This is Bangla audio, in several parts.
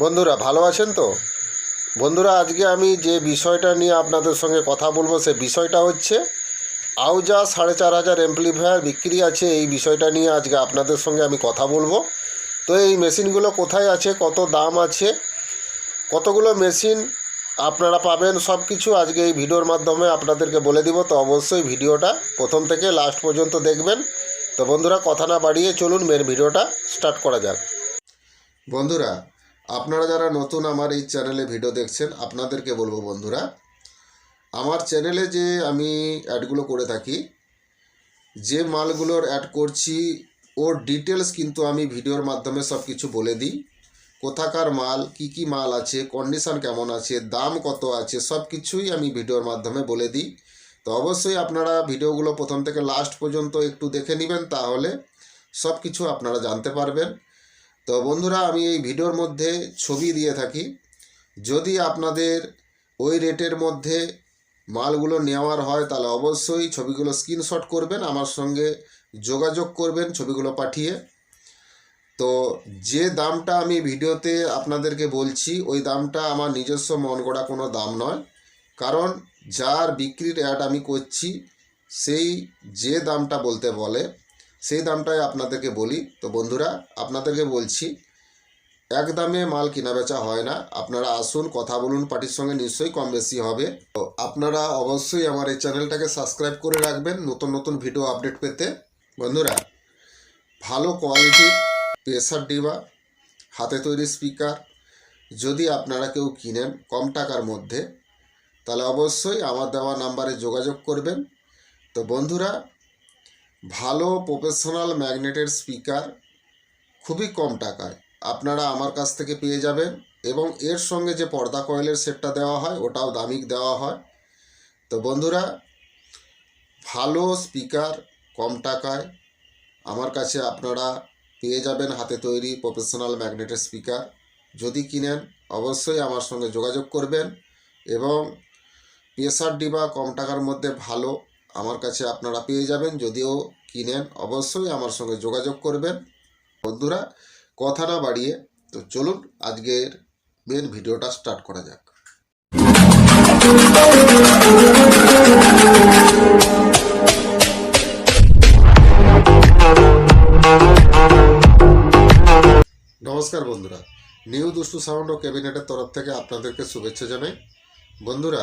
বন্ধুরা, ভালো আছেন তো? বন্ধুরা, আজকে আমি যে বিষয়টা নিয়ে আপনাদের সঙ্গে কথা বলব, সে বিষয়টা হচ্ছে আউজা সাড়ে চার হাজার এমপ্লিফায়ার বিক্রি আছে, এই বিষয়টা নিয়ে আজকে আপনাদের সঙ্গে আমি কথা বলব। তো এই মেশিনগুলো কোথায় আছে, কত দাম আছে, কতগুলো মেশিন আপনারা পাবেন সব কিছু আজকে এই ভিডিওর মাধ্যমে আপনাদেরকে বলে দিব। তো অবশ্যই ভিডিওটা প্রথম থেকে লাস্ট পর্যন্ত দেখবেন। তো বন্ধুরা, কথা না বাড়িয়ে চলুন মেন ভিডিওটা স্টার্ট করা যাক। বন্ধুরা আপনারা যারা নতুন আমার এই চ্যানেলে ভিডিও দেখছেন, আপনাদেরকে বলব বন্ধুরা, আমার চ্যানেলে যে আমি অ্যাডগুলো করে থাকি, যে মালগুলোর অ্যাড করছি, ওর ডিটেলস কিন্তু আমি ভিডিওর মাধ্যমে সব কিছু বলে দিই। কোথাকার মাল, কি কি মাল আছে, কন্ডিশন কেমন আছে, দাম কত আছে, সব কিছুই আমি ভিডিওর মাধ্যমে বলে দিই। তো অবশ্যই আপনারা ভিডিওগুলো প্রথম থেকে লাস্ট পর্যন্ত একটু দেখে নেবেন, তাহলে সব কিছু আপনারা জানতে পারবেন। তো বন্ধুরা, আমি এই ভিডিওর মধ্যে ছবি দিয়ে থাকি। যদি আপনাদের ওই রেটের মধ্যে মালগুলো নেওয়ার হয়, তাহলে অবশ্যই ছবিগুলো স্ক্রিনশট করবেন, আমার সঙ্গে যোগাযোগ করবেন, ছবিগুলো পাঠিয়ে। তো যে দামটা আমি ভিডিওতে আপনাদেরকে বলছি, ওই দামটা আমার নিজস্ব মন গড়া কোনো দাম নয়। কারণ যার বিক্রির অ্যাড আমি করছি, সেই যে দামটা বলতে বলে সেই দামটাই আপনাদেরকে বলি। তো বন্ধুরা, আপনাদেরকে বলছি, এক দামে মাল কেনা বেচা হয় না। আপনারা আসুন, কথা বলুন, পার্টির সঙ্গে নিশ্চয়ই কম বেশি হবে। তো আপনারা অবশ্যই আমার এই চ্যানেলটাকে সাবস্ক্রাইব করে রাখবেন নতুন নতুন ভিডিও আপডেট পেতে। বন্ধুরা, ভালো কোয়ালিটির প্রেসার ডিবা, হাতে তৈরি স্পিকার, যদি আপনারা কেউ কিনেন কম টাকার মধ্যে, তাহলে অবশ্যই আমার দেওয়া নাম্বারে যোগাযোগ করবেন। তো বন্ধুরা ভালো প্রফেশনাল ম্যাগনেটের স্পিকার খুবই কম টাকায়। আপনারা আমার কাছ থেকে পেয়ে যাবেন এবং এর সঙ্গে যে পর্দা কয়েলের সেটটা দেওয়া হয়, ওটাও দামিক দেওয়া হয়। তো বন্ধুরা, ভালো স্পিকার কম টাকায় আমার কাছে আপনারা পেয়ে যাবেন হাতে তৈরি প্রফেশনাল ম্যাগনেটের স্পিকার যদি কিনেন, অবশ্যই আমার সঙ্গে যোগাযোগ করবেন এবং প্রেসার ডিবা কম টাকার মধ্যে ভালো আমার কাছে আপনারা পেয়ে যাবেন, যদিও কিনেন, অবশ্যই আমার সঙ্গে যোগাযোগ করবেন। বন্ধুরা, কথা না বাড়িয়ে, তো চলুন আজকের মেন ভিডিওটা স্টার্ট করা যাক। নমস্কার বন্ধুরা, নিউ দুষ্টু সাউন্ড ও ক্যাবিনেটের তরফ থেকে আপনাদেরকে শুভেচ্ছা জানাই। বন্ধুরা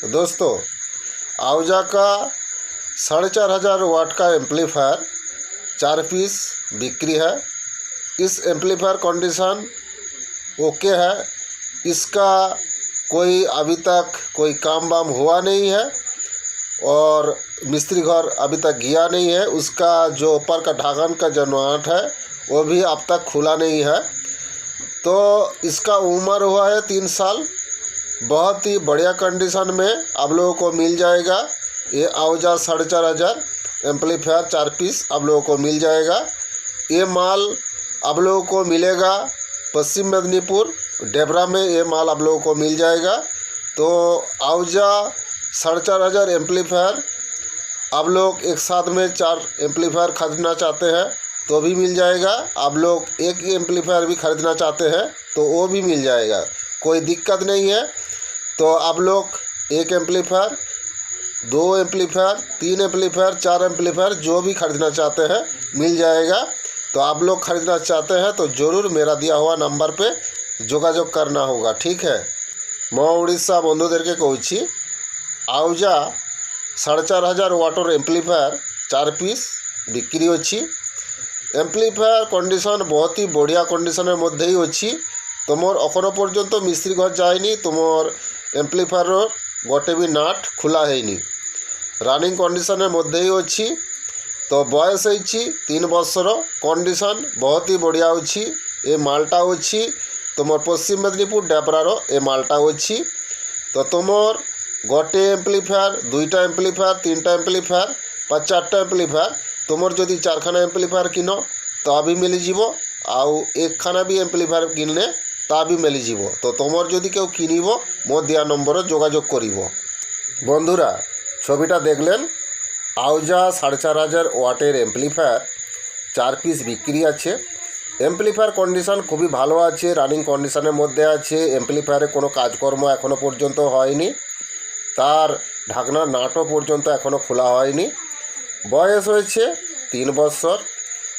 दोस्तों आउजा का साढ़े चार हज़ार वाट का एम्पलीफायर चार पीस बिक्री है। इस एम्पलीफायर कंडीशन ओके है। इसका कोई अभी तक कोई काम वाम हुआ नहीं है और मिस्त्री घर अभी तक गया नहीं है। उसका जो ऊपर का ढाकन का जो नोट है, वो भी अब तक खुला नहीं है। तो इसका उम्र हुआ है तीन साल। बहुत ही बढ़िया कंडीशन में आप लोगों को मिल जाएगा। ये औज़ार साढ़े चार हज़ार एम्पलीफायर चार पीस आप लोगों को मिल जाएगा। ये माल आप लोगों को मिलेगा पश्चिम मेदिनीपुर, डेबरा में ये माल आप लोगों को मिल जाएगा। तो आउजा साढ़े चार हज़ार एम्पलीफायर आप लोग एक साथ में चार एम्पलीफायर खरीदना चाहते हैं तो भी मिल जाएगा। आप लोग एक एम्पलीफायर भी खरीदना चाहते हैं तो वो भी मिल जाएगा। कोई दिक्कत नहीं है। तो आप लोग एक एम्पलीफायर दो एम्पलीफायर तीन एम्पलीफायर चार एम्पलीफायर जो भी ख़रीदना चाहते हैं, मिल जाएगा। तो आप लोग ख़रीदना चाहते हैं तो ज़रूर मेरा दिया हुआ नंबर पर जोगाजोग करना होगा, ठीक है? मैं उड़ीसा बंधु देर के कह आउजा साढ़े चार हज़ार वाटर एम्प्लीफायर चार पीस बिक्री अच्छी एम्प्लीफायर कंडीशन बहुत ही बढ़िया कंडीशन मध्य ही अच्छी তোমার এখনও পর্যন্ত মিস্ত্রি ঘর যায়নি, তোমার এমপ্লিফারও গোটে বি নাট খোলা হয়নি। রানিং কন্ডিশনের মধ্যেই অছি তো বয়স হয়েছি তিন বর্ষর কন্ডিশন বহুত হি বড়িয়া অছি এ মালটা অছি তোমার পশ্চিম মেদিনীপুর ডেবরার এ মালটা অছি তো তোমার গোটে এমপ্লিফায়ার দুইটা এমপ্লিফায়ার তিনটা এমপ্লিফায়ার বা চারটা এমপ্লিফায়ার তোমার যদি চারখানা এমপ্লিফায়ার কিনো, তা বি মিলিযোগ আউ একখানা বি এমপ্লিফায়ার কিনলে তা বি মেলি যাব তো তোমার যদি কেউ কিনিব, মো দেওয়া নম্বরে যোগাযোগ করিব। বন্ধুরা, ছবিটা দেখলেন? আউজা সাড়ে চার হাজার ওয়াটের অ্যাম্পলিফায়ার চার পিস বিক্রি আছে। অ্যাম্পলিফায়ার কন্ডিশান খুবই ভালো আছে রানিং কন্ডিশানের মধ্যে আছে এমপ্লিফায়ারে কোনো কাজকর্ম এখনও পর্যন্ত হয়নি। তার ঢাকনার নাটও পর্যন্ত এখনও খোলা হয়নি। বয়স হয়েছে তিন বছর।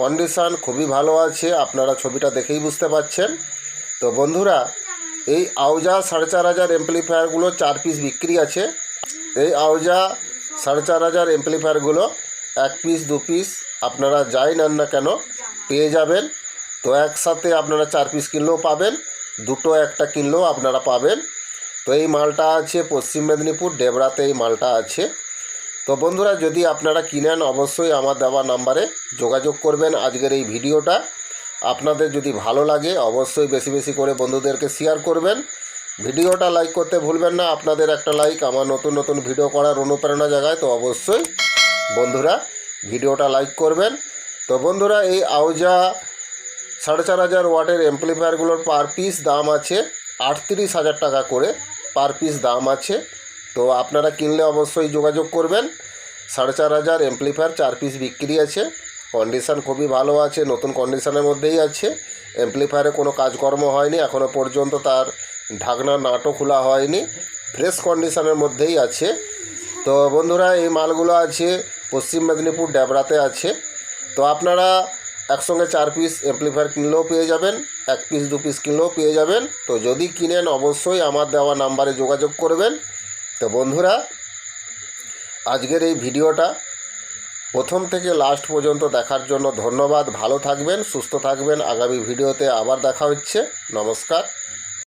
কন্ডিশান খুবই ভালো আছে, আপনারা ছবিটা দেখেই বুঝতে পারছেন। তো বন্ধুরা, এই আউজা সাড়ে চার হাজার এমপ্লিফায়ারগুলো চার পিস বিক্রি আছে। এই আউজা সাড়ে চার হাজার এমপ্লিফায়ারগুলো এক পিস দু পিস আপনারা যাই নেন না কেন, পেয়ে যাবেন। তো একসাথে আপনারা চার পিস কিনলেও পাবেন, দুটো একটা কিনলেও আপনারা পাবেন। তো এই মালটা আছে পশ্চিম মেদিনীপুর, ডেবরাতে এই মালটা আছে। তো বন্ধুরা, যদি আপনারা কিনেন, অবশ্যই আমার দেওয়া নাম্বারে যোগাযোগ করবেন আজকের এই ভিডিওটা। আপনাদের যদি ভালো লাগে, অবশ্যই বেশি বেশি করে বন্ধুদেরকে শেয়ার করবেন। ভিডিওটা লাইক করতে ভুলবেন না, আপনাদের একটা লাইক আমার নতুন নতুন ভিডিও করার অনুপ্রেরণা জাগায়, তো অবশ্যই বন্ধুরা ভিডিওটা লাইক করবেন। তো বন্ধুরা, এই আউজা সাড়ে চার হাজার ওয়াটের এমপ্লিফায়ারগুলোর পার পিস দাম আছে আটত্রিশ হাজার টাকা করে পার পিস দাম আছে। তো আপনারা কিনলে অবশ্যই যোগাযোগ করবেন। সাড়ে চার হাজার এমপ্লিফায়ার চার পিস বিক্রি আছে। কন্ডিশান খুবই ভালো আছে, নতুন কন্ডিশনের মধ্যেই আছে। এমপ্লিফায়ারে কোনো কাজকর্ম হয়নি এখনও পর্যন্ত তার ঢাকনা, নাটও খোলা হয়নি। ফ্রেশ কন্ডিশনের মধ্যেই আছে। তো বন্ধুরা, এই মালগুলো আছে, পশ্চিম মেদিনীপুর ড্যাবরাতে আছে। তো আপনারা একসঙ্গে চার পিস এমপ্লিফায়ার কিনলেও পেয়ে যাবেন, এক পিস দু পিস কিনলেও পেয়ে যাবেন। তো যদি কিনেন, অবশ্যই আমার দেওয়া নাম্বারে যোগাযোগ করবেন। তো বন্ধুরা, আজকের এই ভিডিওটা প্রথম থেকে লাস্ট পর্যন্ত দেখার জন্য ধন্যবাদ। ভালো থাকবেন, সুস্থ থাকবেন। আগামী ভিডিওতে আবার দেখা হচ্ছে। নমস্কার।